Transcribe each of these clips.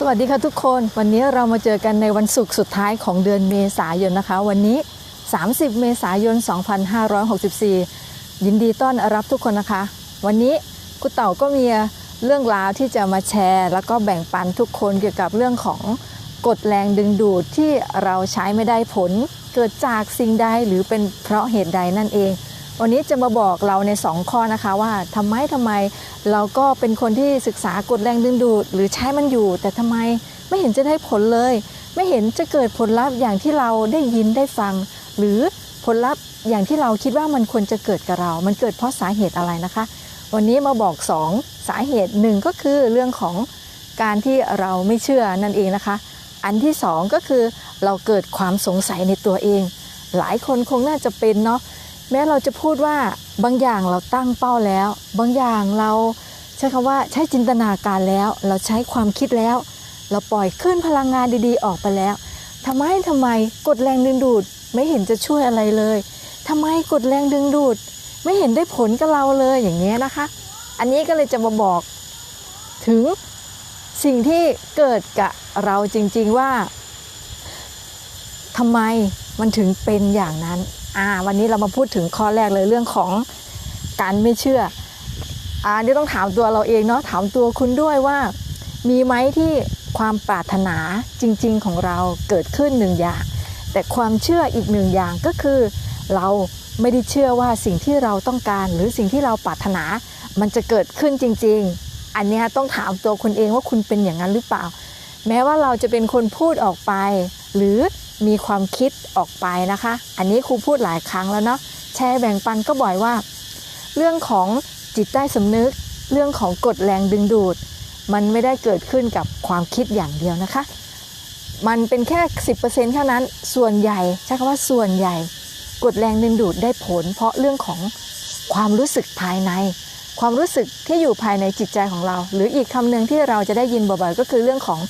สวัสดีค่ะทุกคนวันนี้เรามาเจอกันในวันศุกร์สุดท้ายของเดือนเมษายนนะคะ วันนี้ 30 เมษายน 2564 ยินดีต้อนรับทุกคนนะคะ วันนี้กุเต่าก็มีเรื่องราวที่จะมาแชร์ แล้วก็แบ่งปันทุกคนเกี่ยวกับเรื่องของกฎแรงดึงดูดที่เราใช้ไม่ได้ผล เกิดจากสิ่งใดหรือเป็นเพราะเหตุใดนั่นเอง วันนี้จะมาบอกเราใน 2 ข้อนะคะว่าทำไมทำไมเราก็เป็นคนที่ศึกษากฎแรงดึงดูด หรือใช้มันอยู่ แต่ทำไมไม่เห็นจะได้ผลเลย ไม่เห็นจะเกิดผลลัพธ์อย่างที่เราได้ยินได้ฟัง หรือผลลัพธ์อย่างที่เราคิดว่ามันควรจะเกิดกับเรา มันเกิดเพราะสาเหตุอะไรนะคะ วันนี้มาบอก 2 สาเหตุหนึ่งก็คือเรื่องของการที่เราไม่เชื่อนั่นเองนะคะ อันที่สองก็คือเราเกิดความสงสัยในตัวเอง หลายคนคงน่าจะเป็นเนาะ แม้เราจะพูดว่าบางอย่างเราตั้งเป้าแล้ว บางอย่างเราใช้คำว่าใช้จินตนาการแล้ว เราใช้ความคิดแล้ว เราปล่อยขึ้นพลังงานดีๆ ออกไปแล้วทำไมทำไมกดแรงดึงดูดไม่เห็นจะช่วยอะไรเลยทำไมกดแรงดึงดูด ไม่เห็นได้ผลกับเราเลยอย่างเงี้ยนะคะ อันนี้ก็เลยจะมาบอก ถึงสิ่งที่เกิดกับเราจริงๆว่าทำไมมันถึงเป็นอย่างนั้น อ่าวันนี้เรามาพูดถึงข้อแรกเลยเรื่องของการไม่เชื่ออ่านี่ต้องถามตัวเราเองเนาะถามตัวคุณด้วยว่า มีไหมที่ความปรารถนาจริง ๆของเราเกิดขึ้นหนึ่งอย่าง แต่ความเชื่ออีกหนึ่งอย่างก็คือ เราไม่ได้เชื่อว่าสิ่งที่เราต้องการ หรือสิ่งที่เราปรารถนามันจะเกิดขึ้นจริง ๆ อันนี้ต้องถามตัวคุณเองว่าคุณเป็นอย่างนั้นหรือเปล่า แม้ว่าเราจะเป็นคนพูดออกไป หรือ มีความคิดออกไปนะคะ อันนี้ครูพูดหลายครั้งแล้วเนาะแชร์แบ่งปันก็บ่อยว่า เรื่องของจิตใต้สำนึก เรื่องของกฎแรงดึงดูด มันไม่ได้เกิดขึ้นกับความคิดอย่างเดียวนะคะ มันเป็นแค่ 10%เท่านั้นส่วนใหญ่ใช้คำว่าส่วนใหญ่ กฎแรงดึงดูดได้ผล เพราะเรื่องของความรู้สึกภายใน ความรู้สึกที่อยู่ภายในจิตใจของเรา หรืออีกคำหนึ่งที่เราจะได้ยินบ่อยๆก็คือเรื่องของ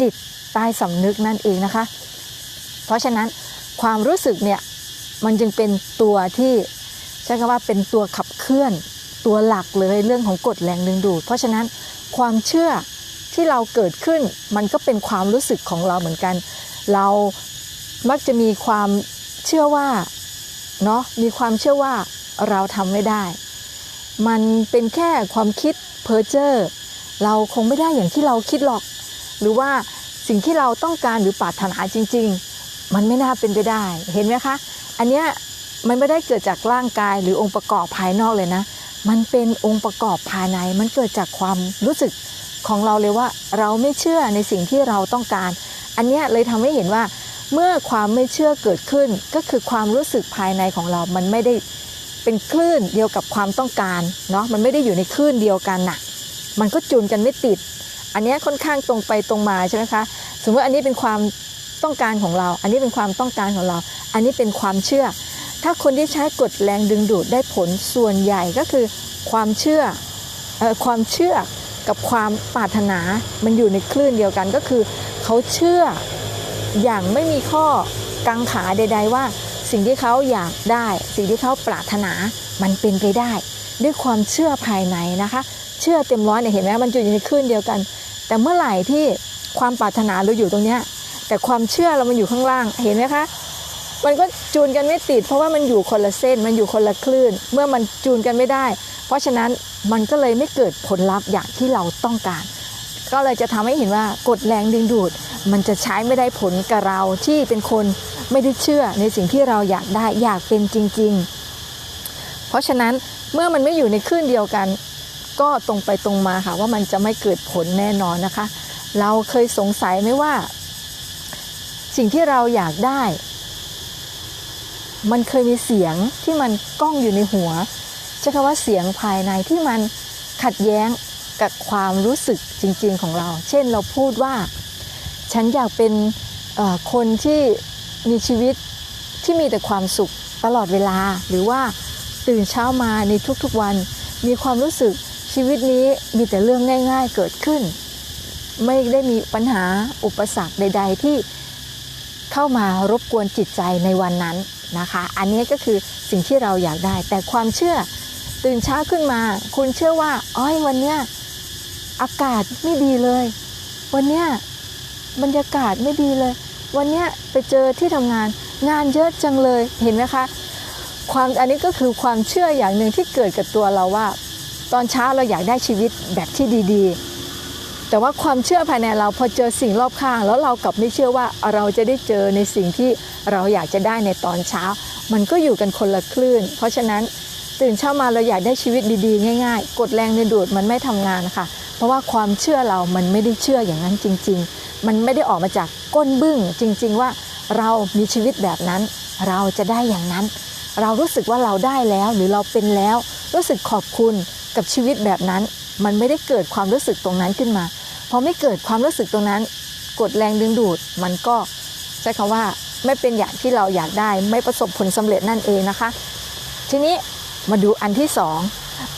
จิตใต้สำนึกนั่นเองนะคะ เพราะฉะนั้นความรู้สึกเนี่ยมันจึงเป็นตัวที่ใช้คำว่าเป็นตัวขับเคลื่อนตัวหลักเลยเรื่องของกฎแรงดึงดูด เพราะฉะนั้นความเชื่อที่เราเกิดขึ้นมันก็เป็นความรู้สึกของเราเหมือนกัน เรามักจะมีความเชื่อว่าเนาะมีความเชื่อว่าเราทำไม่ได้ มันเป็นแค่ความคิดเพ้อเจ้อเราคงไม่ได้อย่างที่เราคิดหรอก หรือว่าสิ่งที่เราต้องการหรือปรารถนาจริง มันไม่น่าเป็นไปได้ เห็นไหมคะ อันเนี้ยมันไม่ได้เกิดจากร่างกายหรือองค์ประกอบภายนอกเลยนะ มันเป็นองค์ประกอบภายใน มันเกิดจากความรู้สึกของเราเลยว่าเราไม่เชื่อในสิ่งที่เราต้องการ อันเนี้ยเลยทำให้เห็นว่า เมื่อความไม่เชื่อเกิดขึ้น ก็คือความรู้สึกภายในของเรา มันไม่ได้เป็นคลื่นเดียวกับความต้องการเนาะ มันไม่ได้อยู่ในคลื่นเดียวกันน่ะ มันก็จูนกันไม่ติด อันเนี้ยค่อนข้างตรงไปตรงมาใช่ไหมคะ สมมติอันนี้เป็นความ ต้องการของเรา อันนี้เป็นความต้องการของเรา อันนี้เป็นความเชื่อ ถ้าคนที่ใช้กฎแรงดึงดูดได้ผลส่วนใหญ่ก็คือความเชื่อเอ่อความเชื่อกับความปรารถนา มันอยู่ในคลื่นเดียวกันก็คือ เขาเชื่ออย่างไม่มีข้อกังขาใด ๆ ว่า สิ่งที่เขาอยากได้ สิ่งที่เขาปรารถนามันเป็นไปได้ ด้วยความเชื่อภายในนะคะ เชื่อเต็มร้อยเนี่ยเห็นไหมมันอยู่ในคลื่นเดียวกัน แต่เมื่อไหร่ที่ความปรารถนาเราอยู่ตรงเนี้ย แต่ความเชื่อเรามันอยู่ข้างล่างเห็นไหมคะ มันก็จูนกันไม่ติด เพราะว่ามันอยู่คนละเส้นมันอยู่คนละคลื่น เมื่อมันจูนกันไม่ได้ เพราะฉะนั้นมันก็เลยไม่เกิดผลลัพธ์อย่างที่เราต้องการ ก็เลยจะทำให้เห็นว่ากฎแรงดึงดูด มันจะใช้ไม่ได้ผลกับเราที่เป็นคนไม่ได้เชื่อในสิ่งที่เราอยากได้อยากเป็นจริง ๆ เพราะฉะนั้นเมื่อมันไม่อยู่ในคลื่นเดียวกัน ก็ตรงไปตรงมาค่ะว่ามันจะไม่เกิดผลแน่นอนนะคะ เราเคยสงสัยไหมว่า สิ่งที่เราอยากได้ มันเคยมีเสียงที่มันก้องอยู่ในหัวใช้คำว่าเสียงภายในที่มันขัดแย้งกับความรู้สึกจริง ๆของเรา เช่นเราพูดว่า ฉันอยากเป็นคนที่มีชีวิตที่มีแต่ความสุขตลอดเวลา หรือว่าตื่นเช้ามาในทุกๆวัน มีความรู้สึกชีวิตนี้มีแต่เรื่องง่าย ๆเกิดขึ้น ไม่ได้มีปัญหาอุปสรรคใด ๆ ที่ เข้ามารบกวนจิตใจในวันนั้นนะคะ อันนี้ก็คือสิ่งที่เราอยากได้ แต่ความเชื่อตื่นเช้าขึ้นมา คุณเชื่อว่าอ้อยวันเนี้ยอากาศไม่ดีเลย วันเนี้ยบรรยากาศไม่ดีเลย วันเนี้ยไปเจอที่ทำงานงานเยอะจังเลยเห็นไหมคะความอันนี้ก็คือความเชื่ออย่างหนึ่งที่เกิดกับตัวเราว่า ตอนเช้าเราอยากได้ชีวิตแบบที่ดี ๆ แต่ว่าความเชื่อภายในเราพอเจอสิ่งรอบข้าง แล้วเรากลับไม่เชื่อว่าเราจะได้เจอในสิ่งที่เราอยากจะได้ในตอนเช้า มันก็อยู่กันคนละคลื่น เพราะฉะนั้นตื่นเช้ามาเราอยากได้ชีวิตดีๆ ง่าย ๆ กดแรงในดูดมันไม่ทำงานค่ะ เพราะว่าความเชื่อเรามันไม่ได้เชื่ออย่างนั้นจริง ๆ มันไม่ได้ออกมาจากก้นบึ้งจริง ๆ ว่าเรามีชีวิตแบบนั้น เราจะได้อย่างนั้น เรารู้สึกว่าเราได้แล้วหรือเราเป็นแล้ว รู้สึกขอบคุณกับชีวิตแบบนั้น มันไม่ได้เกิดความรู้สึกตรงนั้นขึ้นมาพอไม่เกิดความรู้สึกตรงนั้น กดแรงดึงดูด มันก็ใช้คำว่าไม่เป็นอย่างที่เราอยากได้ ไม่ประสบผลสำเร็จนั่นเองนะคะ ทีนี้มาดูอันที่สอง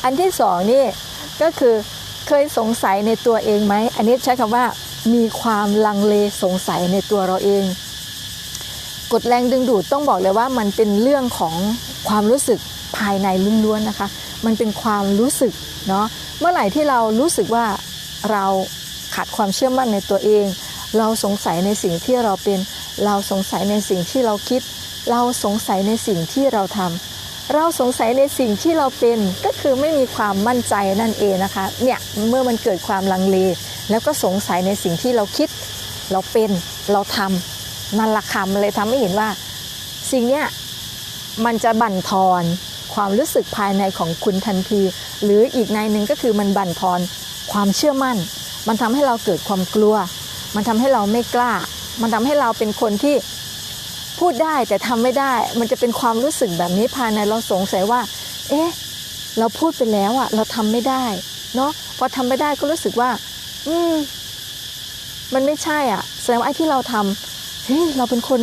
อันที่สองนี่ก็คือเคยสงสัยในตัวเองไหมอันนี้ใช้คำว่ามีความลังเลสงสัยในตัวเราเอง กดแรงดึงดูดต้องบอกเลยว่ามันเป็นเรื่องของความรู้สึกภายในล้วนๆนะคะ มันเป็นความรู้สึกเนาะ เมื่อไหร่ที่เรารู้สึกว่าเราขาดความเชื่อมั่นในตัวเอง เราสงสัยในสิ่งที่เราเป็น เราสงสัยในสิ่งที่เราคิด เราสงสัยในสิ่งที่เราทำเราสงสัยในสิ่งที่เราเป็นก็คือไม่มีความมั่นใจนั่นเองนะคะเนี่ยเมื่อมันเกิดความลังเล แล้วก็สงสัยในสิ่งที่เราคิด เราเป็นเราทำนั่นละคำเลยทำให้เห็นว่า สิ่งเนี้ยมันจะบั่นทอน ความรู้สึกภายในของคุณทันที หรืออีกในหนึ่งก็คือมันบั่นทอนความเชื่อมั่น มันทำให้เราเกิดความกลัว มันทำให้เราไม่กล้า มันทำให้เราเป็นคนที่พูดได้แต่ทำไม่ได้ มันจะเป็นความรู้สึกแบบนี้ภายในเราสงสัยว่า เอ๊ะ เราพูดไปแล้วอะเราทำไม่ได้เนาะพอทำไม่ได้ก็รู้สึกว่า อืม มันไม่ใช่อะแสดงว่าไอ้ที่เราทำเฮ้ยเราเป็นคน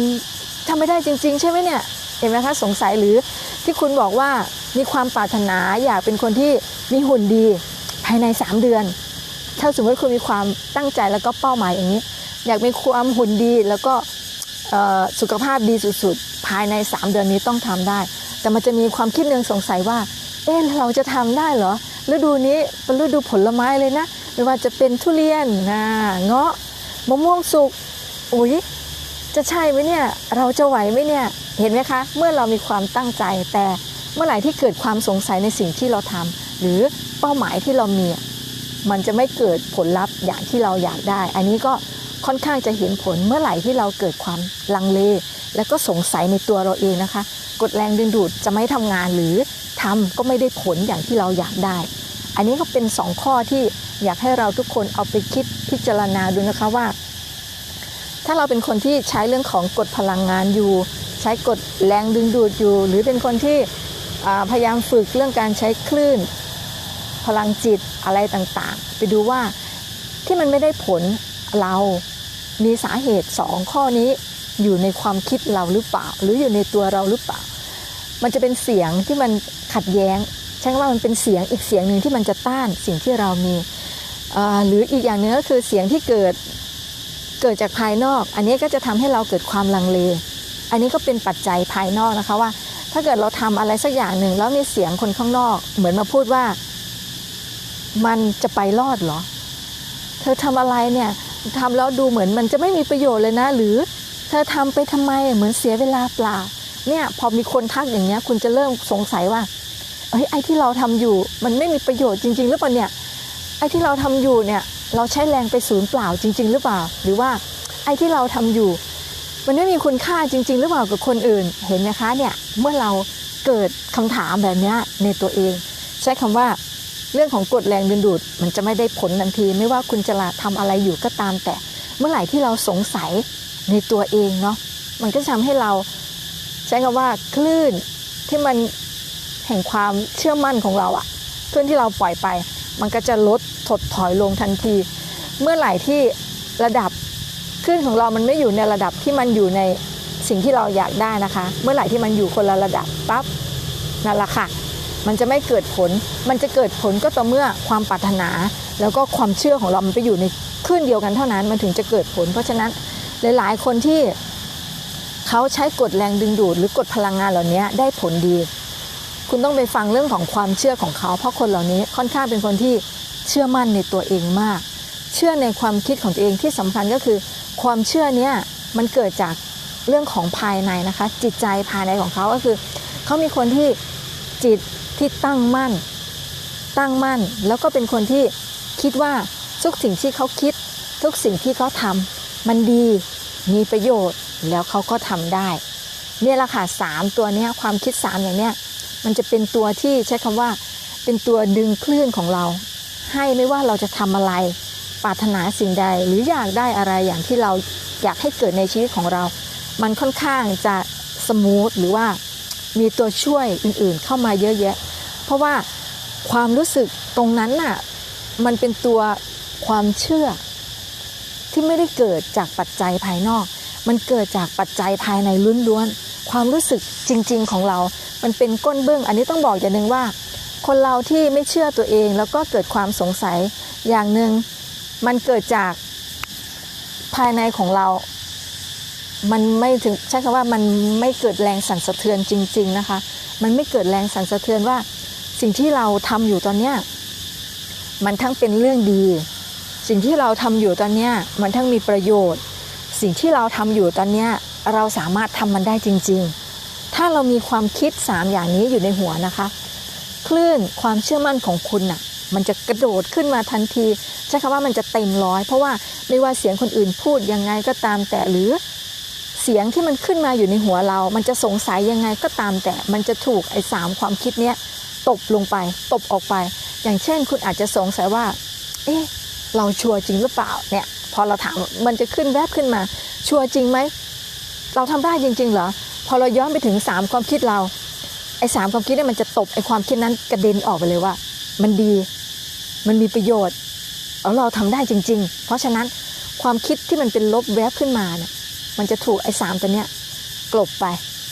ทำไม่ได้จริง ๆ ใช่ไหมเนี่ยเห็นไหมคะสงสัยหรือ ที่คุณบอกว่ามีความปรารถนาอยากเป็นคนที่มีหุ่นดีภายใน 3 เดือน ถ้าสมมติคุณมีความตั้งใจแล้วก็เป้าหมายอย่างนี้ อยากมีความหุ่นดีแล้วก็สุขภาพดีสุดๆ ภายใน 3 เดือนนี้ต้องทำได้ แต่มันจะมีความคิดหนึ่งสงสัยว่า เอ๊เราจะทำได้เหรอ ฤดูนี้เป็นฤดูผลไม้เลยนะ ไม่ว่าจะเป็นทุเรียนนะเงาะมะม่วงสุก อุ้ยจะใช่ไหมเนี่ย เราจะไหวไหมเนี่ย เห็นไหมคะ เมื่อเรามีความตั้งใจ แต่เมื่อไหร่ที่เกิดความสงสัยในสิ่งที่เราทำหรือเป้าหมายที่เรามี มันจะไม่เกิดผลลัพธ์อย่างที่เราอยากได้ อันนี้ก็ค่อนข้างจะเห็นผลเมื่อไหร่ที่เราเกิดความลังเล และก็สงสัยในตัวเราเองนะคะ กดแรงดึงดูดจะไม่ทำงานหรือทำก็ไม่ได้ผลอย่างที่เราอยากได้ อันนี้ก็เป็น 2 ข้อที่อยากให้เราทุกคนเอาไปคิดพิจารณาดูนะคะว่า ถ้าเราเป็นคนที่ใช้เรื่องของกดพลังงานอยู่ ช้กดแรงดึงดูดอยู่ หรือเป็นคนที่พยายามฝึกเรื่องการใช้คลื่น พลังจิตอะไรต่างๆ ไปดูว่าที่มันไม่ได้ผลเรามีสาเหตุ 2 ข้อนี้อยู่ในความคิดเราหรือเปล่า หรืออยู่ในตัวเราหรือเปล่า มันจะเป็นเสียงที่มันขัดแย้งใช่ว่ามันเป็นเสียงอีกเสียงหนึ่งที่มันจะต้านสิ่งที่เรามีหรืออีกอย่างหนึ่งก็คือเสียงที่เกิดเกิดจากภายนอก อันนี้ก็จะทำให้เราเกิดความลังเล อันนี้ก็เป็นปัจจัยภายนอกนะคะว่า ถ้าเกิดเราทำอะไรสักอย่างหนึ่งแล้วมีเสียงคนข้างนอก เหมือนมาพูดว่า มันจะไปรอดเหรอ เธอทำอะไรเนี่ยทำแล้วดูเหมือนมันจะไม่มีประโยชน์เลยนะ หรือเธอทำไปทำไมเหมือนเสียเวลาเปล่า เนี่ยพอมีคนทักอย่างเงี้ย คุณจะเริ่มสงสัยว่าเฮ้ยไอ้ที่เราทำอยู่มันไม่มีประโยชน์จริง ๆ หรือเปล่าเนี่ยไอ้ที่เราทำอยู่เนี่ยเราใช้แรงไปศูนย์เปล่าจริง ๆ หรือเปล่า หรือว่าไอ้ที่เราทำอยู่ มันไม่มีคุณค่าจริง ๆ หรือเปล่ากับคนอื่น เห็นไหมคะเนี่ยเมื่อเราเกิดคำถามแบบนี้ในตัวเอง ใช้คำว่าเรื่องของกฎแรงดึงดูด มันจะไม่ได้ผลทันที ไม่ว่าคุณจะลาทำอะไรอยู่ก็ตาม แต่เมื่อไหร่ที่เราสงสัยในตัวเองเนาะมันก็ทำให้เราใช้คำว่าคลื่นที่มันแห่งความเชื่อมั่นของเราอะคลื่นที่เราปล่อยไป มันก็จะลดถดถอยลงทันที เมื่อไหร่ที่ระดับ คลื่นของเรามันไม่อยู่ในระดับที่มันอยู่ในสิ่งที่เราอยากได้นะคะ เมื่อไหร่ที่มันอยู่คนละระดับปั๊บนั่นแหละค่ะ มันจะไม่เกิดผล มันจะเกิดผลก็ต่อเมื่อความปรารถนา แล้วก็ความเชื่อของเรามันไปอยู่ในคลื่นเดียวกันเท่านั้น มันถึงจะเกิดผล เพราะฉะนั้นหลาย ๆ คนที่เขาใช้กดแรงดึงดูด หรือกดพลังงานเหล่านี้ได้ผลดี คุณต้องไปฟังเรื่องของความเชื่อของเขา เพราะคนเหล่านี้ค่อนข้างเป็นคนที่เชื่อมั่นในตัวเองมากเเชื่อในความคิดของตัวเองที่สำคัญก็คือ ความเชื่อเนี้ยมันเกิดจากเรื่องของภายในนะคะ จิตใจภายในของเขาก็คือเขามีคนที่จิตที่ตั้งมั่น ตั้งมั่น แล้วก็เป็นคนที่คิดว่าทุกสิ่งที่เขาคิด ทุกสิ่งที่เขาทำมันดีมีประโยชน์แล้วเขาก็ทำได้เนี่ยละค่ะสามตัวเนี้ยความคิดสามอย่างเนี้ยมันจะเป็นตัวที่ใช้คำว่า เป็นตัวดึงคลื่นของเรา ให้ไม่ว่าเราจะทำอะไร ปรารถนาสิ่งใดหรืออยากได้อะไรอย่างที่เราอยากให้เกิดในชีวิตของเรา มันค่อนข้างจะสมูทหรือว่ามีตัวช่วยอื่นๆเข้ามาเยอะแยะ เพราะว่าความรู้สึกตรงนั้นน่ะมันเป็นตัวความเชื่อ ที่ไม่ได้เกิดจากปัจจัยภายนอก มันเกิดจากปัจจัยภายในล้วนๆความรู้สึกจริง ๆของเรา มันเป็นก้นเบื้อง อันนี้ต้องบอกอย่างหนึ่งว่า คนเราที่ไม่เชื่อตัวเองแล้วก็เกิดความสงสัยอย่างหนึ่ง มันเกิดจากภายในของเรา มันไม่ถึงใช้คำว่ามันไม่เกิดแรงสั่นสะเทือนจริง ๆนะคะ มันไม่เกิดแรงสั่นสะเทือนว่า สิ่งที่เราทำอยู่ตอนเนี้ยมันทั้งเป็นเรื่องดี สิ่งที่เราทำอยู่ตอนเนี้ยมันทั้งมีประโยชน์ สิ่งที่เราทำอยู่ตอนเนี้ยเราสามารถทำมันได้จริง ๆ ถ้าเรามีความคิด 3 อย่างนี้อยู่ในหัวนะคะ คลื่นความเชื่อมั่นของคุณน่ะ มันจะกระโดดขึ้นมาทันทีใช้คำว่ามันจะเต็มร้อย เพราะว่าไม่ว่าเสียงคนอื่นพูดยังไงก็ตามแต่หรือเสียงที่มันขึ้นมาอยู่ในหัวเรา มันจะสงสัยยังไงก็ตามแต่ มันจะถูกไอ้สามความคิดเนี้ยตบลงไปตบออกไป อย่างเช่น คุณอาจจะสงสัยว่า เอ๊ะ เราชัวร์จริงหรือเปล่า เนี่ย พอเราถาม มันจะขึ้นแวบขึ้นมา ชัวร์จริงไหม เราทำได้จริง ๆ เหรอ พอเราย้อนไปถึงสามความคิดเรา ไอ้สามความคิดเนี่ยมันจะตบไอ้ความคิดนั้นกระเด็นออกไปเลยว่า มันดี มันมีประโยชน์เอาเราทำได้จริง ๆ เพราะฉะนั้นความคิดที่มันเป็นลบแวบขึ้นมาเนี่ยมันจะถูกไอ้สามตัวเนี้ยกลบไป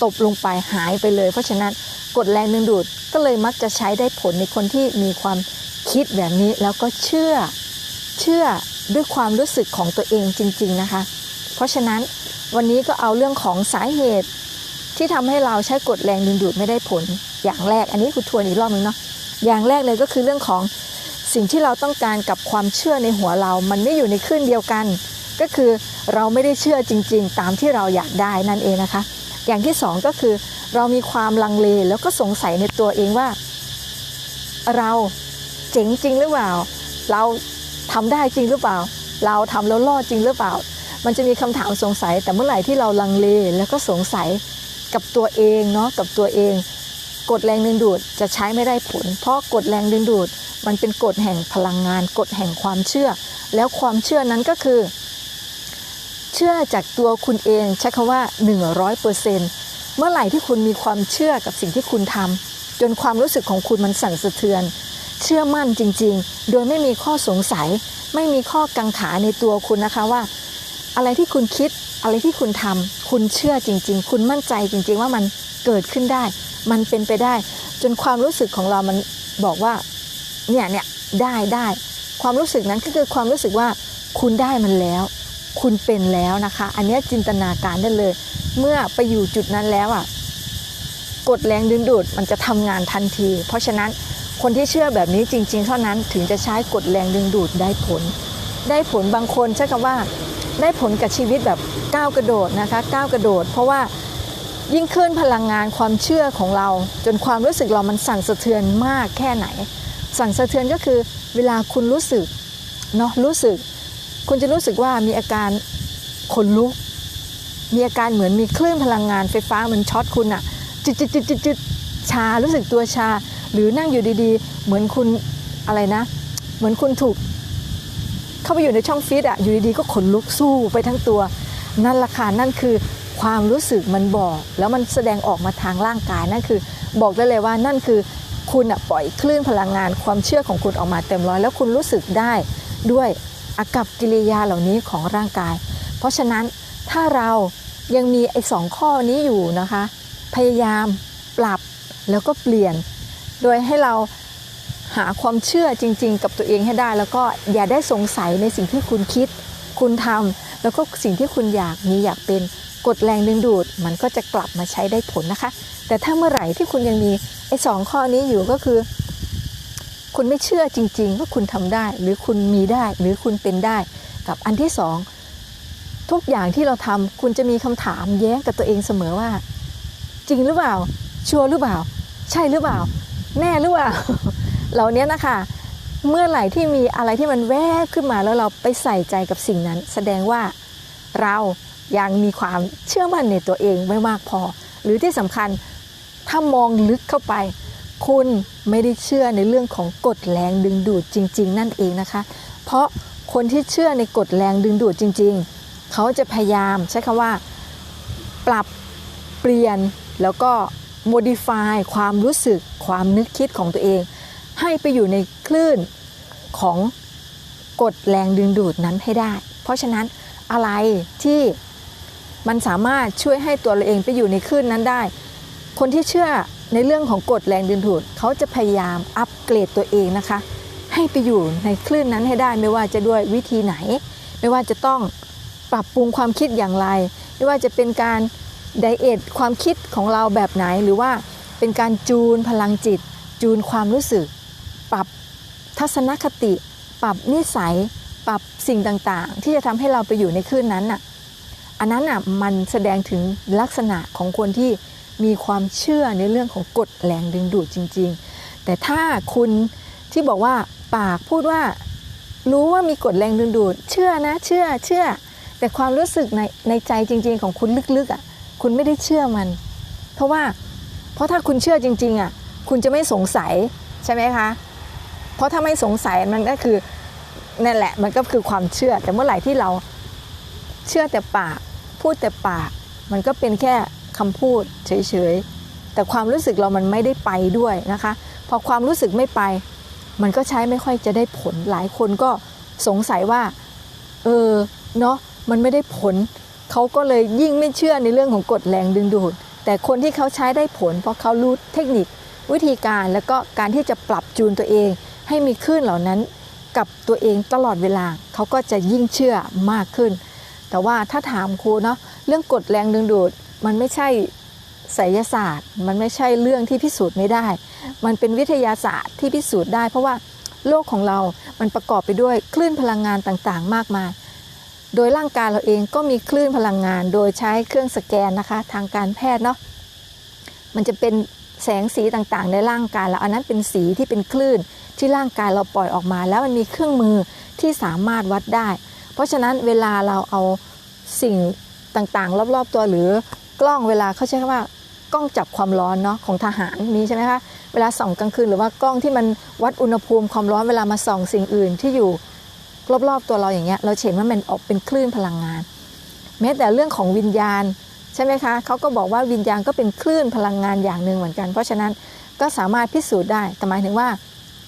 ตบลงไปหายไปเลย เพราะฉะนั้นกฎแรงดึงดูดก็เลยมักจะใช้ได้ผลในคนที่มีความคิดแบบนี้แล้วก็เชื่อเชื่อด้วยความรู้สึกของตัวเองจริง ๆนะคะ เพราะฉะนั้นวันนี้ก็เอาเรื่องของสาเหตุ ที่ทำให้เราใช้กฎแรงดึงดูดไม่ได้ผลอย่างแรก อันนี้คุณทวนอีกรอบนึงเนาะ อย่างแรกเลยก็คือเรื่องของสิ่งที่เราต้องการกับความเชื่อในหัวเรา มันไม่อยู่ในคลื่นเดียวกัน ก็คือเราไม่ได้เชื่อจริง ๆ ตามที่เราอยากได้นั่นเองนะคะ อย่างที่สองก็คือเรามีความลังเลแล้วก็สงสัยในตัวเองว่า เราเจ๋งจริงหรือเปล่า เราทำได้จริงหรือเปล่า เราทำแล้วรอดจริงหรือเปล่า มันจะมีคำถามสงสัย แต่เมื่อไหร่ที่เราลังเลแล้วก็สงสัยกับตัวเองเนาะกับตัวเอง กฎแรงดึงดูดจะใช้ไม่ได้ผล เพราะกฎแรงดึงดูดมันเป็นกฎแห่งพลังงานกฎแห่งความเชื่อ แล้วความเชื่อนั้นก็คือ เชื่อจากตัวคุณเองใช้คำว่า 100%เมื่อไหร่ที่คุณมีความเชื่อกับสิ่งที่คุณทำจนความรู้สึกของคุณมันสั่นสะเทือน เชื่อมั่นจริง ๆ โดยไม่มีข้อสงสัย ไม่มีข้อกังขาในตัวคุณนะคะว่า อะไรที่คุณคิดอะไรที่คุณทำคุณเชื่อจริง ๆ คุณมั่นใจจริง ๆ ว่ามันเกิดขึ้นได้ มันเป็นไปได้ จนความรู้สึกของเรามันบอกว่าเนี่ยเนี่ยได้ได้ความรู้สึกนั้นก็คือความรู้สึกว่าคุณได้มันแล้ว คุณเป็นแล้วนะคะ อันนี้จินตนาการได้เลย เมื่อไปอยู่จุดนั้นแล้วอะกดแรงดึงดูดมันจะทำงานทันที เพราะฉะนั้นคนที่เชื่อแบบนี้จริง ๆ เท่านั้นถึงจะใช้กดแรงดึงดูดได้ผล ได้ผลบางคนใช้คำว่า ได้ผลกับชีวิตแบบก้าวกระโดดนะคะก้าวกระโดด เพราะว่า ยิ่งขึ้นพลังงานความเชื่อของเรา จนความรู้สึกเรามันสั่นสะเทือนมากแค่ไหน สั่นสะเทือนก็คือเวลาคุณรู้สึกเนาะรู้สึก คุณจะรู้สึกว่ามีอาการขนลุก มีอาการเหมือนมีคลื่นพลังงานไฟฟ้ามันช็อตคุณอะจุดจุดจุดจุดจุดชารู้สึกตัวชา หรือนั่งอยู่ดีๆ เหมือนคุณอะไรนะ เหมือนคุณถูก เข้าไปอยู่ในช่องฟิตอะอยู่ดีๆก็ขนลุกสู้ไปทั้งตัว นั่นละค่ะนั่นคือ ความรู้สึกมันบอก แล้วมันแสดงออกมาทางร่างกายนั่นคือ บอกได้เลยว่านั่นคือคุณปล่อยคลื่นพลังงานความเชื่อของคุณออกมาเต็มร้อย แล้วคุณรู้สึกได้ด้วยอากับกิริยาเหล่านี้ของร่างกาย เพราะฉะนั้นถ้าเรายังมีไอ้สองข้อนี้อยู่นะคะ พยายามปรับแล้วก็เปลี่ยน โดยให้เราหาความเชื่อจริง ๆ กับตัวเองให้ได้ แล้วก็อย่าได้สงสัยในสิ่งที่คุณคิด คุณทำ แล้วก็สิ่งที่คุณอยากมีอยากเป็นกฎแรงดึงดูด มันก็จะกลับมาใช้ได้ผลนะคะ แต่ถ้าเมื่อไหร่ที่คุณยังมีไอ้สองข้อนี้อยู่ก็คือ คุณไม่เชื่อจริง ๆ ว่าคุณทำได้ หรือคุณมีได้ หรือคุณเป็นได้ กับอันที่สองทุกอย่างที่เราทำคุณจะมีคำถามแย้งกับตัวเองเสมอว่า จริงหรือเปล่า ชัวร์หรือเปล่า ใช่หรือเปล่า แน่หรือเปล่า เหล่านี้นะคะ เมื่อไหร่ที่มีอะไรที่มันแวบขึ้นมาแล้วเราไปใส่ใจกับสิ่งนั้น แสดงว่าเรายังมีความเชื่อมั่นในตัวเองไม่มากพอ หรือที่สำคัญถ้ามองลึกเข้าไป คุณไม่ได้เชื่อในเรื่องของกฎแรงดึงดูดจริง ๆ นั่นเองนะคะ เพราะคนที่เชื่อในกฎแรงดึงดูดจริง ๆ เขาจะพยายามใช้คำว่า ปรับเปลี่ยนแล้วก็ modify ความรู้สึกความนึกคิดของตัวเอง ให้ไปอยู่ในคลื่นของกฎแรงดึงดูดนั้นให้ได้ เพราะฉะนั้นอะไรที่มันสามารถช่วยให้ตัวเราเองไปอยู่ในคลื่นนั้นได้ คนที่เชื่อในเรื่องของกฎแรงดึงดูดเขาจะพยายามอัปเกรดตัวเองนะคะ ให้ไปอยู่ในคลื่นนั้นให้ได้ ไม่ว่าจะด้วยวิธีไหน ไม่ว่าจะต้องปรับปรุงความคิดอย่างไร ไม่ว่าจะเป็นการไดเอทความคิดของเราแบบไหนหรือว่าเป็นการจูนพลังจิต จูนความรู้สึก ทัศนคติ ปรับนิสัย ปรับสิ่งต่างๆ ที่จะทำให้เราไปอยู่ในคลื่นนั้นน่ะอันนั้นอะมันแสดงถึงลักษณะของคนที่มีความเชื่อในเรื่องของกฎแรงดึงดูดจริง ๆ แต่ถ้าคุณที่บอกว่าปากพูดว่ารู้ว่ามีกฎแรงดึงดูด เชื่อนะเชื่อเชื่อ แต่ความรู้สึกในในใจจริง ๆ ของคุณลึกๆอะคุณไม่ได้เชื่อมัน เพราะว่าเพราะถ้าคุณเชื่อจริง ๆอะคุณจะไม่สงสัยใช่ไหมคะ เพราะถ้าไม่สงสัยมันก็คือนั่นแหละมันก็คือความเชื่อ แต่เมื่อไหร่ที่เราเชื่อแต่ปากพูดแต่ปาก มันก็เป็นแค่คำพูดเฉยๆแต่ความรู้สึกเรามันไม่ได้ไปด้วยนะคะ พอความรู้สึกไม่ไป มันก็ใช้ไม่ค่อยจะได้ผลหลายคนก็สงสัยว่า เออเนาะมันไม่ได้ผลเขาก็เลยยิ่งไม่เชื่อในเรื่องของกฎแรงดึงดูดแต่คนที่เขาใช้ได้ผล เพราะเขารู้เทคนิควิธีการแล้วก็การที่จะปรับจูนตัวเอง ให้มีคลื่นเหล่านั้นกับตัวเองตลอดเวลาเขาก็จะยิ่งเชื่อมากขึ้น แต่ว่าถ้าถามครูเนาะเรื่องกฎแรงดึงดูดมันไม่ใช่ไสยศาสตร์ มันไม่ใช่เรื่องที่พิสูจน์ไม่ได้ มันเป็นวิทยาศาสตร์ที่พิสูจน์ได้ เพราะว่าโลกของเรา มันประกอบไปด้วยคลื่นพลังงานต่างๆ มากมาย โดยร่างกายเราเองก็มีคลื่นพลังงาน โดยใช้เครื่องสแกนนะคะ ทางการแพทย์เนาะ มันจะเป็น แสงสีต่างๆ ในร่างกายเราอันนั้นเป็นสีที่เป็นคลื่นที่ร่างกายเราปล่อยออกมา แล้วมันมีเครื่องมือที่สามารถวัดได้ เพราะฉะนั้นเวลาเราเอาสิ่งต่างๆ รอบๆตัวหรือกล้องเวลาเขาใช้คำว่ากล้องจับความร้อนเนาะของทหารมีใช่ไหมคะเวลาส่องกลางคืนหรือว่ากล้องที่มันวัดอุณหภูมิความร้อนเวลามาส่องสิ่งอื่นที่อยู่รอบๆตัวเราอย่างเงี้ยเราเห็นว่ามันออกเป็นคลื่นพลังงาน แม้แต่เรื่องของวิญญาณ ใช่ไหมคะเขาก็บอกว่าวิญญาณก็เป็นคลื่นพลังงานอย่างหนึ่งเหมือนกัน เพราะฉะนั้นก็สามารถพิสูจน์ได้ แต่หมายถึงว่า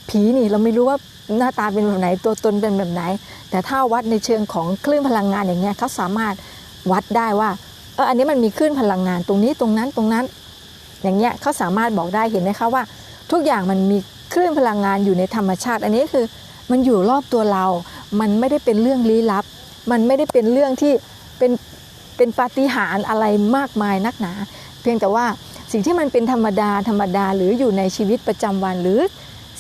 ผีนี่เราไม่รู้ว่าหน้าตาเป็นแบบไหนตัวตนเป็นแบบไหน แต่ถ้าวัดในเชิงของคลื่นพลังงานอย่างเงี้ยเขาสามารถวัดได้ว่าเอออันนี้มันมีคลื่นพลังงานตรงนี้ตรงนั้นตรงนั้น อย่างเงี้ยเขาสามารถบอกได้เห็นไหมคะว่า ทุกอย่างมันมีคลื่นพลังงานอยู่ในธรรมชาติ อันนี้คือมันอยู่รอบตัวเรา มันไม่ได้เป็นเรื่องลี้ลับ มันไม่ได้เป็นเรื่องที่เป็น เป็นปาฏิหาริย์อะไรมากมายนักหนา เพียงแต่ว่าสิ่งที่มันเป็นธรรมดาธรรมดาหรืออยู่ในชีวิตประจำวันหรือ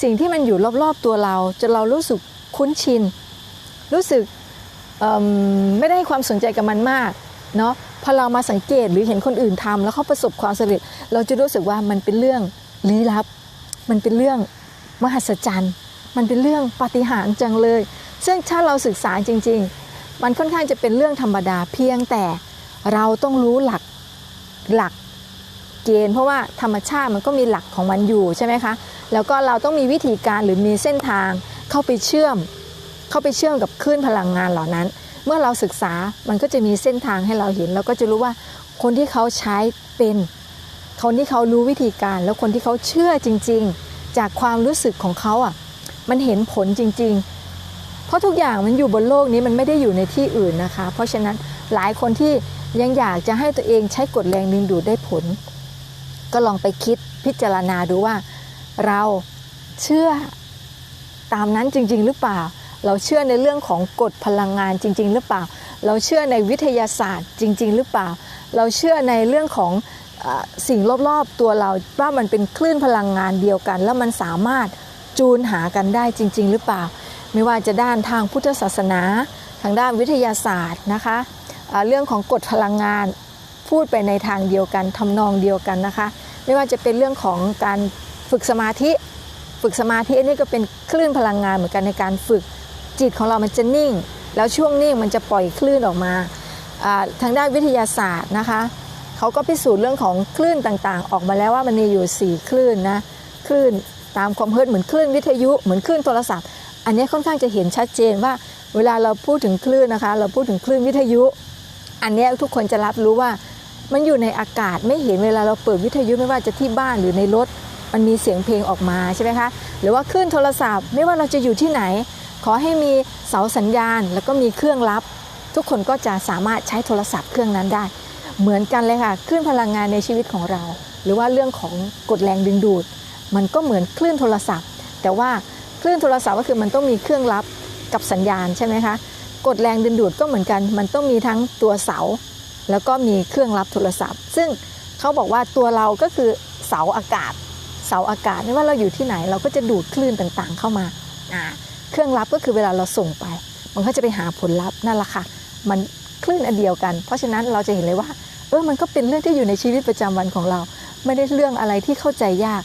สิ่งที่มันอยู่รอบๆตัวเราจนเรารู้สึกคุ้นชิน รู้สึกไม่ได้ความสนใจกับมันมากเนาะพอเรามาสังเกตหรือเห็นคนอื่นทำแล้วเขาประสบความสำเร็จ เราจะรู้สึกว่ามันเป็นเรื่องลี้ลับ มันเป็นเรื่องมหัศจรรย์ มันเป็นเรื่องปาฏิหาริย์จังเลย ซึ่งถ้าเราศึกษาจริง ๆ มันค่อนข้างจะเป็นเรื่องธรรมดาเพียงแต่ เราต้องรู้หลักหลักเกณฑ์เพราะว่าธรรมชาติมันก็มีหลักของมันอยู่ใช่ไหมคะแล้วก็เราต้องมีวิธีการหรือมีเส้นทางเข้าไปเชื่อม เข้าไปเชื่อมกับคลื่นพลังงานเหล่านั้น เมื่อเราศึกษามันก็จะมีเส้นทางให้เราเห็น เราก็จะรู้ว่าคนที่เขาใช้เป็นคนที่เขารู้วิธีการแล้วคนที่เขาเชื่อจริง ๆ จากความรู้สึกของเขาอะมันเห็นผลจริง ๆ เพราะทุกอย่างมันอยู่บนโลกนี้มันไม่ได้อยู่ในที่อื่นนะคะ เพราะฉะนั้นหลายคนที่ยังอยากจะให้ตัวเองใช้กฎแรงดึงดูดได้ผล ก็ลองไปคิดพิจารณาดูว่า เราเชื่อตามนั้นจริง ๆ หรือเปล่า เราเชื่อในเรื่องของกฎพลังงานจริง ๆ หรือเปล่า เราเชื่อในวิทยาศาสตร์จริง ๆ หรือเปล่า เราเชื่อในเรื่องของสิ่งรอบๆตัวเราว่ามันเป็นคลื่นพลังงานเดียวกัน แล้วมันสามารถจูนหากันได้จริง ๆ หรือเปล่า ไม่ว่าจะด้านทางพุทธศาสนา ทางด้านวิทยาศาสตร์นะคะ เรื่องของกฎพลังงานพูดไปในทางเดียวกันทำนองเดียวกันนะคะ ไม่ว่าจะเป็นเรื่องของการฝึกสมาธิ ฝึกสมาธิอันนี้ก็เป็นคลื่นพลังงานเหมือนกันในการฝึกจิตของเรามันจะนิ่ง แล้วช่วงนิ่งมันจะปล่อยคลื่นออกมาอ่าทางด้านวิทยาศาสตร์นะคะเขาก็พิสูจน์เรื่องของคลื่นต่างๆ ออกมาแล้วว่ามันมีอยู่ 4 คลื่นนะคลื่นตามความเฮิร์ตเหมือนคลื่นวิทยุเหมือนคลื่นโทรศัพท์ อันนี้ค่อนข้างจะเห็นชัดเจนว่าเวลาเราพูดถึงคลื่นนะคะ เราพูดถึงคลื่นวิทยุ อันนี้ทุกคนจะรับรู้ว่ามันอยู่ในอากาศไม่เห็นเวลาเราเปิดวิทยุไม่ว่าจะที่บ้านหรือในรถ มันมีเสียงเพลงออกมาใช่ไหมคะหรือว่าคลื่นโทรศัพท์ ไม่ว่าเราจะอยู่ที่ไหน ขอให้มีเสาสัญญาณ แล้วก็มีเครื่องรับ ทุกคนก็จะสามารถใช้โทรศัพท์เครื่องนั้นได้ เหมือนกันเลยค่ะคลื่นพลังงานในชีวิตของเรา หรือว่าเรื่องของกฎแรงดึงดูด มันก็เหมือนคลื่นโทรศัพท์ แต่ว่าคลื่นโทรศัพท์ก็คือมันต้องมีเครื่องรับกับสัญญาณใช่ไหมคะ กฎแรงดึงดูดก็เหมือนกัน มันต้องมีทั้งตัวเสา แล้วก็มีเครื่องรับโทรศัพท์ ซึ่งเขาบอกว่าตัวเราก็คือเสาอากาศ เสาอากาศไม่ว่าเราอยู่ที่ไหน เราก็จะดูดคลื่นต่างๆ เข้ามาเครื่องรับก็คือเวลาเราส่งไป มันก็จะไปหาผลลัพธ์นั่นแหละค่ะ มันคลื่นอันเดียวกัน เพราะฉะนั้นเราจะเห็นเลยว่า เออมันก็เป็นเรื่องที่อยู่ในชีวิตประจำวันของเรา ไม่ได้เรื่องอะไรที่เข้าใจยาก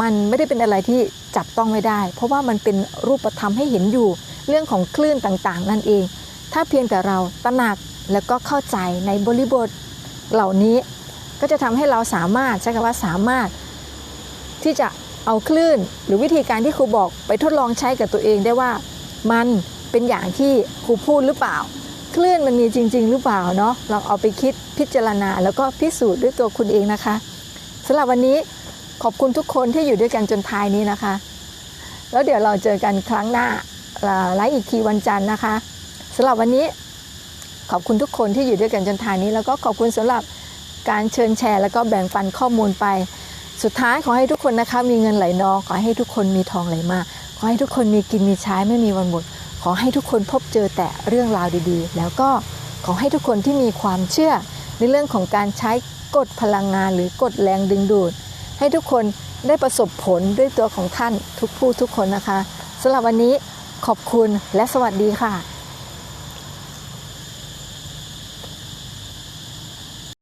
มันไม่ได้เป็นอะไรที่จับต้องไม่ได้ เพราะว่ามันเป็นรูปธรรมให้เห็นอยู่ เรื่องของคลื่นต่างๆ นั่นเอง ถ้าเพียงแต่เราตระหนักแล้วก็เข้าใจในบริบทเหล่านี้ ก็จะทำให้เราสามารถใช้คำว่าสามารถที่จะเอาคลื่น หรือวิธีการที่ครูบอกไปทดลองใช้กับตัวเองได้ว่ามันเป็นอย่างที่ครูพูดหรือเปล่า คลื่นมันมีจริง ๆ หรือเปล่าเนาะลองเอาไปคิดพิจารณา แล้วก็พิสูจน์ด้วยตัวคุณเองนะคะสำหรับวันนี้ขอบคุณทุกคนที่อยู่ด้วยกันจนท้ายนี้นะคะ แล้วเดี๋ยวเราเจอกันครั้งหน้า ไลฟ์อีกทีวันจันทร์นะคะสำหรับวันนี้ขอบคุณทุกคนที่อยู่ด้วยกันจนท้ายนี้ แล้วก็ขอบคุณสำหรับการเชิญแชร์ แล้วก็แบ่งปันข้อมูลไป สุดท้ายขอให้ทุกคนนะคะ มีเงินไหลนองขอให้ทุกคนมีทองไหลมาขอให้ทุกคนมีกินมีใช้ไม่มีวันหมดขอให้ทุกคนพบเจอแต่เรื่องราวดีๆ แล้วก็ขอให้ทุกคนที่มีความเชื่อ ในเรื่องของการใช้กฎพลังงานหรือกฎแรงดึงดูด ให้ทุกคนได้ประสบผลด้วยตัวของท่านทุกผู้ทุกคนนะคะสำหรับวันนี้ ขอบคุณและสวัสดีค่ะ